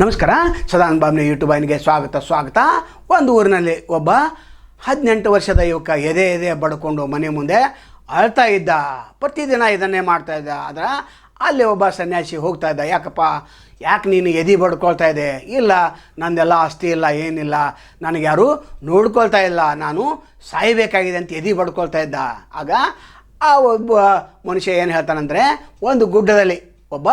ನಮಸ್ಕಾರ, ಸದಾನಂದ ಬಾಬ್ನ ಯೂಟ್ಯೂಬ್ ಆಯ್ನಿಗೆ ಸ್ವಾಗತ ಸ್ವಾಗತ. ಒಂದು ಊರಿನಲ್ಲಿ ಒಬ್ಬ ಹದಿನೆಂಟು ವರ್ಷದ ಯುವಕ ಎದೆ ಎದೆ ಬಡ್ಕೊಂಡು ಮನೆ ಮುಂದೆ ಅಳ್ತಾ ಇದ್ದ. ಪ್ರತಿದಿನ ಇದನ್ನೇ ಮಾಡ್ತಾ ಇದ್ದ. ಆದ್ರೆ ಅಲ್ಲಿ ಒಬ್ಬ ಸನ್ಯಾಸಿ ಹೋಗ್ತಾ ಇದ್ದ. ಯಾಕಪ್ಪ, ಯಾಕೆ ನೀನು ಎದೆ ಬಡ್ಕೊಳ್ತಾ ಇದೆ ಇಲ್ಲ, ನಂದೆಲ್ಲ ಆಸ್ತಿ ಇಲ್ಲ, ಏನಿಲ್ಲ. ನನಗೆ ಯಾರು ನೋಡ್ಕೊಳ್ತಾ ಇಲ್ಲ. ನಾನು ಸಾಯಬೇಕಾಗಿದೆ ಅಂತ ಎದೆ ಬಡ್ಕೊಳ್ತಾ ಇದ್ದ. ಆಗ ಆ ಒಬ್ಬ ಮನುಷ್ಯ ಏನು ಹೇಳ್ತಾನಂದರೆ, ಒಂದು ಗುಡ್ಡದಲ್ಲಿ ಒಬ್ಬ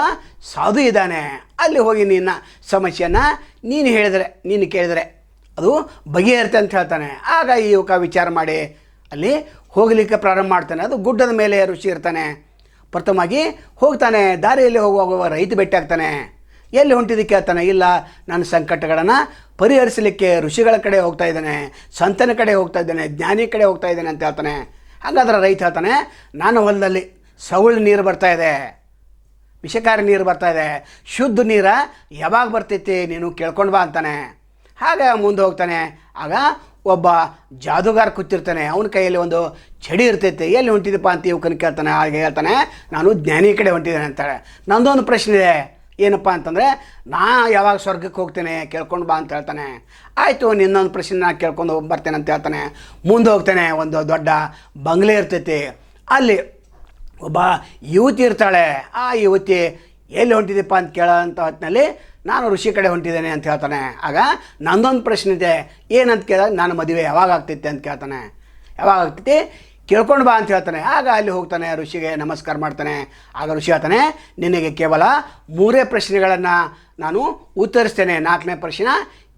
ಸಾಧು ಇದ್ದಾನೆ, ಅಲ್ಲಿ ಹೋಗಿ ನಿನ್ನ ಸಮಸ್ಯೆಯನ್ನು ನೀನು ಹೇಳಿದರೆ, ನೀನು ಕೇಳಿದರೆ. ಅದು ಬಗೆಹರಿತೆ ಅಂತ ಹೇಳ್ತಾನೆ. ಆಗ ಈ ಯುವಕ ವಿಚಾರ ಮಾಡಿ, ಅಲ್ಲಿ ಹೋಗಲಿಕ್ಕೆ ಪ್ರಾರಂಭ ಮಾಡ್ತಾನೆ. ಅದು ಗುಡ್ಡದ ಮೇಲೆ ರುಚಿ ಇರ್ತಾನೆ. ಪ್ರಥಮವಾಗಿ ಹೋಗ್ತಾನೆ, ದಾರಿಯಲ್ಲಿ ಹೋಗುವಾಗ ರೈತ ಭೇಟಿ ಆಗ್ತಾನೆ. ಎಲ್ಲಿ ಹೊಂಟಿದ್ದು ಕೇಳ್ತಾನೆ ಇಲ್ಲ, ನನ್ನ ಸಂಕಟಗಳನ್ನು ಪರಿಹರಿಸಲಿಕ್ಕೆ ಋಷಿಗಳ ಕಡೆ ಹೋಗ್ತಾ ಇದ್ದಾನೆ, ಸಂತನ ಕಡೆ ಹೋಗ್ತಾ ಇದ್ದಾನೆ, ಜ್ಞಾನಿ ಕಡೆ ಹೋಗ್ತಾ ಇದ್ದಾನೆ ಅಂತ ಹೇಳ್ತಾನೆ. ಹಾಗಾದ್ರೆ ರೈತ ಹೇಳ್ತಾನೆ, ನಾನು ಹೊಲದಲ್ಲಿ ಸವಳು ನೀರು ಬರ್ತಾ ಇದೆ. ವಿಷಕಾರಿ ನೀರು ಬರ್ತಾ ಇದೆ, ಶುದ್ಧ ನೀರ ಯಾವಾಗ ಬರ್ತೈತಿ ನೀನು ಕೇಳ್ಕೊಂಡು ಬಾ ಅಂತಾನೆ. ಹಾಗೆ ಮುಂದೆ ಹೋಗ್ತಾನೆ. ಆಗ ಒಬ್ಬ ಜಾದುಗಾರ ಕೂತಿರ್ತಾನೆ. ಅವನ ಕೈಯಲ್ಲಿ ಒಂದು ಚಡಿ ಇರ್ತೈತೆ. ಎಲ್ಲಿ ಹೊಂಟಿದಪ್ಪ ಅಂತ ಯುವಕನ ಕೇಳ್ತಾನೆ. ಹಾಗೆ ಹೇಳ್ತಾನೆ, ನಾನು ಜ್ಞಾನಿ ಕಡೆ ಹೊಂಟಿದ್ದೇನೆ ಅಂತಾಳೆ. ನಂದೊಂದು ಪ್ರಶ್ನೆ ಇದೆ. ಏನಪ್ಪ ಅಂತಂದರೆ, ನಾ ಯಾವಾಗ ಸ್ವರ್ಗಕ್ಕೆ ಹೋಗ್ತೇನೆ? ಕೇಳ್ಕೊಂಡು ಬಾ ಅಂತ ಹೇಳ್ತಾನೆ. ಆಯಿತು, ನಿನ್ನೊಂದು ಪ್ರಶ್ನೆ ನಾನು ಕೇಳ್ಕೊಂಡು ಬರ್ತೇನೆ ಅಂತ ಹೇಳ್ತಾನೆ. ಮುಂದೆ ಹೋಗ್ತಾನೆ ಒಂದು ದೊಡ್ಡ ಬಂಗ್ಲೆ ಇರ್ತೈತಿ. ಅಲ್ಲಿ ಒಬ್ಬ ಯುವತಿ ಇರ್ತಾಳೆ, ಆ ಯುವತಿ ಎಲ್ಲಿ ಹೊಂಟಿದೆಪ್ಪ ಅಂತ ಕೇಳೋಂಥ ಹೊತ್ತಿನಲ್ಲಿ ನಾನು ಋಷಿ ಕಡೆ ಹೊಂಟಿದ್ದೇನೆ ಅಂತ ಹೇಳ್ತಾನೆ. ಆಗ ನಂದೊಂದು ಪ್ರಶ್ನೆ ಇದೆ, ಏನಂತ ಕೇಳಿದಾಗ ನಾನು ಮದುವೆ ಯಾವಾಗ ಆಗ್ತೈತೆ? ಅಂತ ಕೇಳ್ತಾನೆ. ಯಾವಾಗ ಆಗ್ತೈತಿ? ಕೇಳ್ಕೊಂಡು ಬಾ ಅಂತ ಹೇಳ್ತಾನೆ. ಆಗ ಅಲ್ಲಿ ಹೋಗ್ತಾನೆ, ಋಷಿಗೆ ನಮಸ್ಕಾರ ಮಾಡ್ತಾನೆ. ಆಗ ಋಷಿ ಹೇಳ್ತಾನೆ, ನಿನಗೆ ಕೇವಲ ಮೂರೇ ಪ್ರಶ್ನೆಗಳನ್ನು ನಾನು ಉತ್ತರಿಸ್ತೇನೆ, ನಾಲ್ಕನೇ ಪ್ರಶ್ನ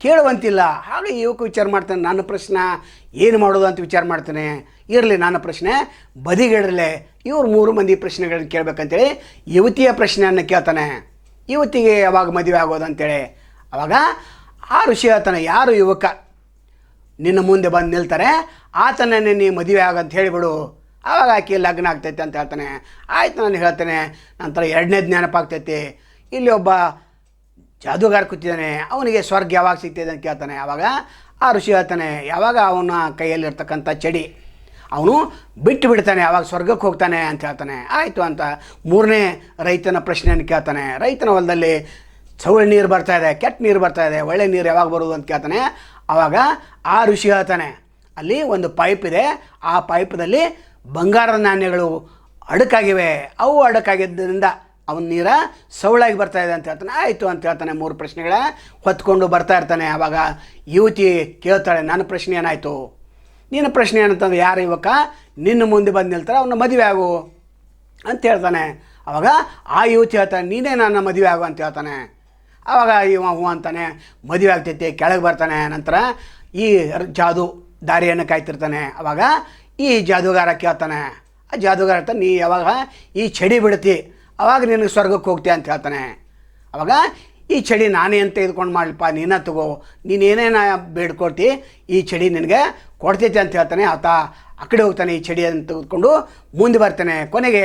ಕೇಳುವಂತಿಲ್ಲ. ಹಾಗೆ ಯುವಕ ವಿಚಾರ ಮಾಡ್ತಾನೆ, ನನ್ನ ಪ್ರಶ್ನೆ ಏನು ಮಾಡೋದು ಅಂತ ವಿಚಾರ ಮಾಡ್ತಾನೆ. ಇರಲಿ, ನನ್ನ ಪ್ರಶ್ನೆ ಬದಿಗಿಡಲೆ ಇವರು ಮೂರು ಮಂದಿ ಪ್ರಶ್ನೆಗಳನ್ನ ಕೇಳಬೇಕಂತೇಳಿ ಯುವತಿಯ ಪ್ರಶ್ನೆಯನ್ನು ಕೇಳ್ತಾನೆ. ಯುವತಿಗೆ ಯಾವಾಗ ಮದುವೆ ಆಗೋದು ಅಂತೇಳಿ. ಅವಾಗ ಆ ಋಷಿ ಹೇಳ್ತಾನೆ, ಯಾರು ಯುವಕ? ನಿನ್ನ ಮುಂದೆ ಬಂದು ನಿಲ್ತಾರೆ. ಆತನನ್ನೇ ನೀ ಮದುವೆ ಆಗಂತ ಹೇಳಿಬಿಡು. ಆವಾಗ ಆಕೆ ಲಗ್ನ ಆಗ್ತೈತೆ ಅಂತ ಹೇಳ್ತಾನೆ. ಆಯ್ತು, ನಾನು ಹೇಳ್ತೇನೆ, ನಂತರ ಎರಡನೇ ಜ್ಞಾನಪ್ಪ ಆಗ್ತೈತಿ ಇಲ್ಲಿ ಒಬ್ಬ ಜಾದೂಗಾರ ಕೂತಿದ್ದಾನೆ. ಅವನಿಗೆ ಸ್ವರ್ಗ ಯಾವಾಗ ಸಿಗ್ತಿದೆ ಅಂತ ಕೇಳ್ತಾನೆ. ಆವಾಗ ಆ ಋಷಿ ಹೇಳ್ತಾನೆ, ಯಾವಾಗ ಅವನ ಕೈಯಲ್ಲಿರ್ತಕ್ಕಂಥ ಚಡಿ? ಅವನು ಬಿಟ್ಟು ಬಿಡ್ತಾನೆ ಆವಾಗ ಸ್ವರ್ಗಕ್ಕೆ ಹೋಗ್ತಾನೆ? ಅಂತ ಹೇಳ್ತಾನೆ. ಆಯಿತು ಅಂತ ಮೂರನೇ ರೈತನ ಪ್ರಶ್ನೆಯನ್ನು ಕೇಳ್ತಾನೆ. ರೈತನ ಹೊಲದಲ್ಲಿ ಚೌಳಿ ನೀರು ಬರ್ತಾ ಇದೆ, ಕೆಟ್ಟ ನೀರು ಬರ್ತಾ ಇದೆ, ಒಳ್ಳೆ ನೀರು ಯಾವಾಗ ಬರೋದು ಅಂತ ಕೇಳ್ತಾನೆ. ಆವಾಗ ಆ ಋಷಿ ಹೇಳ್ತಾನೆ, ಅಲ್ಲಿ ಒಂದು ಪೈಪ್ ಇದೆ. ಆ ಪೈಪ್ದಲ್ಲಿ ಬಂಗಾರದ ನಾಣ್ಯಗಳು ಅಡಕಾಗಿವೆ. ಅವು ಅಡಕಾಗಿದ್ದರಿಂದ ಅವನ ನೀರ ಸವಳಾಗಿ ಬರ್ತಾ ಇದೆ ಅಂತ ಹೇಳ್ತಾನೆ. ಆಯಿತು ಅಂತ ಹೇಳ್ತಾನೆ ಮೂರು ಪ್ರಶ್ನೆಗಳ. ಹೊತ್ಕೊಂಡು ಬರ್ತಾ ಇರ್ತಾನೆ. ಆವಾಗ ಯುವತಿ ಕೇಳ್ತಾಳೆ, ನನ್ನ ಪ್ರಶ್ನೆ ಏನಾಯಿತು? ನಿನ್ನ ಪ್ರಶ್ನೆ ಏನಂತಂದ್ರೆ, ಯಾರು ಯುವಕ? ನಿನ್ನ ಮುಂದೆ ಬಂದು ನಿಲ್ತಾರೆ, ಅವನ ಮದುವೆ ಆಗು. ಅಂತ ಹೇಳ್ತಾನೆ. ಅವಾಗ ಆ ಯುವತಿ ಹೇಳ್ತಾನೆ ನೀನೇ ನನ್ನ ಮದುವೆ ಆಗು ಅಂತ ಹೇಳ್ತಾನೆ. ಆವಾಗ ಇವ ಹೂ ಅಂತಾನೆ, ಮದುವೆ ಆಗ್ತೈತಿ, ಕೆಳಗೆ ಬರ್ತಾನೆ. ನಂತರ ಈ ಜಾದು ದಾರಿಯನ್ನು ಕಾಯ್ತಿರ್ತಾನೆ. ಅವಾಗ ಈ ಜಾದುಗಾರ ಕೇಳ್ತಾನೆ. ಆ ಜಾದುಗಾರ ನೀ ಯಾವಾಗ ಈ ಚಡಿ ಬಿಡ್ತಿ ಅವಾಗ ನಿನಗೆ ಸ್ವರ್ಗಕ್ಕೆ ಹೋಗ್ತೀಯ ಅಂತ ಹೇಳ್ತಾನೆ. ಅವಾಗ, ಈ ಚಳಿ ನಾನೇ ಅಂತ ತೆಗೆದುಕೊಂಡು ಮಾಡಲಿಪ್ಪ, ನೀನ ತಗೋ ನೀನೇನೇನ ಬೇಡ್ಕೊಡ್ತಿ ಈ ಚಳಿ ನಿನಗೆ ಕೊಡ್ತೈತೆ ಅಂತ ಹೇಳ್ತಾನೆ. ಆತ ಆ ಕಡೆ ಹೋಗ್ತಾನೆ, ಈ ಅಂತ ತೆಗೆದುಕೊಂಡು ಮುಂದೆ ಬರ್ತಾನೆ. ಕೊನೆಗೆ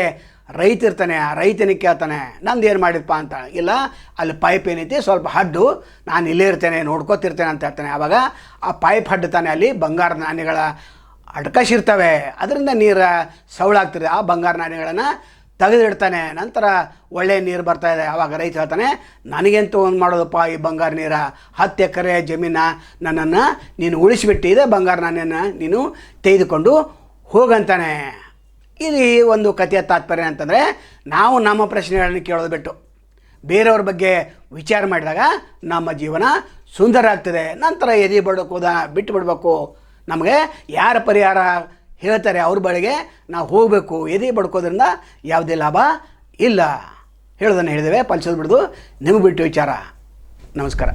ರೈತ ಇರ್ತಾನೆ, ಆ ರೈತನಿಗೆ ಕೇಳ್ತಾನೆ, ನಂದು ಏನು ಮಾಡಿದಪ್ಪ ಅಂತ? ಇಲ್ಲ, ಅಲ್ಲಿ ಪೈಪ್ ಏನೈತಿ, ಸ್ವಲ್ಪ ಹಡ್ಡು, ನಾನು ಇಲ್ಲೇ ಇರ್ತೇನೆ, ನೋಡ್ಕೋತಿರ್ತೇನೆ ಅಂತ ಹೇಳ್ತಾನೆ. ಆವಾಗ ಆ ಪೈಪ್ ಹಡ್ತಾನೆ, ಅಲ್ಲಿ ಬಂಗಾರ ನಾಣ್ಯಗಳ ಅಡ್ಕಶಿರ್ತವೆ. ಅದರಿಂದ ನೀರು ಸವಳಾಗ್ತದೆ. ಆ ಬಂಗಾರ ನಾಣ್ಯಗಳನ್ನು ತೆಗೆದಿಡ್ತಾನೆ. ನಂತರ ಒಳ್ಳೆ ನೀರು ಬರ್ತಾ ಇದೆ. ಆವಾಗ ರೈತ ಹೇಳ್ತಾನೆ, ನನಗೆಂತೂ ಒಂದು ಮಾಡೋದಪ್ಪ ಈ ಬಂಗಾರ ನೀರ. ಹತ್ತು ಎಕರೆ ಜಮೀನ ನನ್ನನ್ನು ನೀನು ಉಳಿಸಿಬಿಟ್ಟಿದೆ ಬಂಗಾರ ನನ್ನನ್ನು ನೀನು ತೆಗೆದುಕೊಂಡು ಹೋಗಂತಾನೆ. ಇಲ್ಲಿ ಒಂದು ಕಥೆಯ ತಾತ್ಪರ್ಯ ಅಂತಂದರೆ, ನಾವು ನಮ್ಮ ಪ್ರಶ್ನೆಗಳನ್ನು ಕೇಳೋದು ಬಿಟ್ಟು ಬೇರೆಯವ್ರ ಬಗ್ಗೆ ವಿಚಾರ ಮಾಡಿದಾಗ ನಮ್ಮ ಜೀವನ ಸುಂದರ ಆಗ್ತದೆ. ನಂತರ ಎದೆ ಬಡಕೋದ ಬಿಟ್ಟು ಬಿಡಬೇಕು ನಮಗೆ ಯಾರ ಪರಿಹಾರ ಹೇಳ್ತಾರೆ ಅವ್ರ ಬಳಿಗೆ, ನಾವು ಹೋಗಬೇಕು. ಎದೆ ಬಡ್ಕೋದ್ರಿಂದ ಯಾವುದೇ ಲಾಭ ಇಲ್ಲ. ಹೇಳೋದನ್ನು ಹೇಳಿದ್ದೇವೆ ಪಲ್ಸೋದು ಬಿಡೋದು. ನಿಮಗೆ ಬಿಟ್ಟು ವಿಚಾರ. ನಮಸ್ಕಾರ.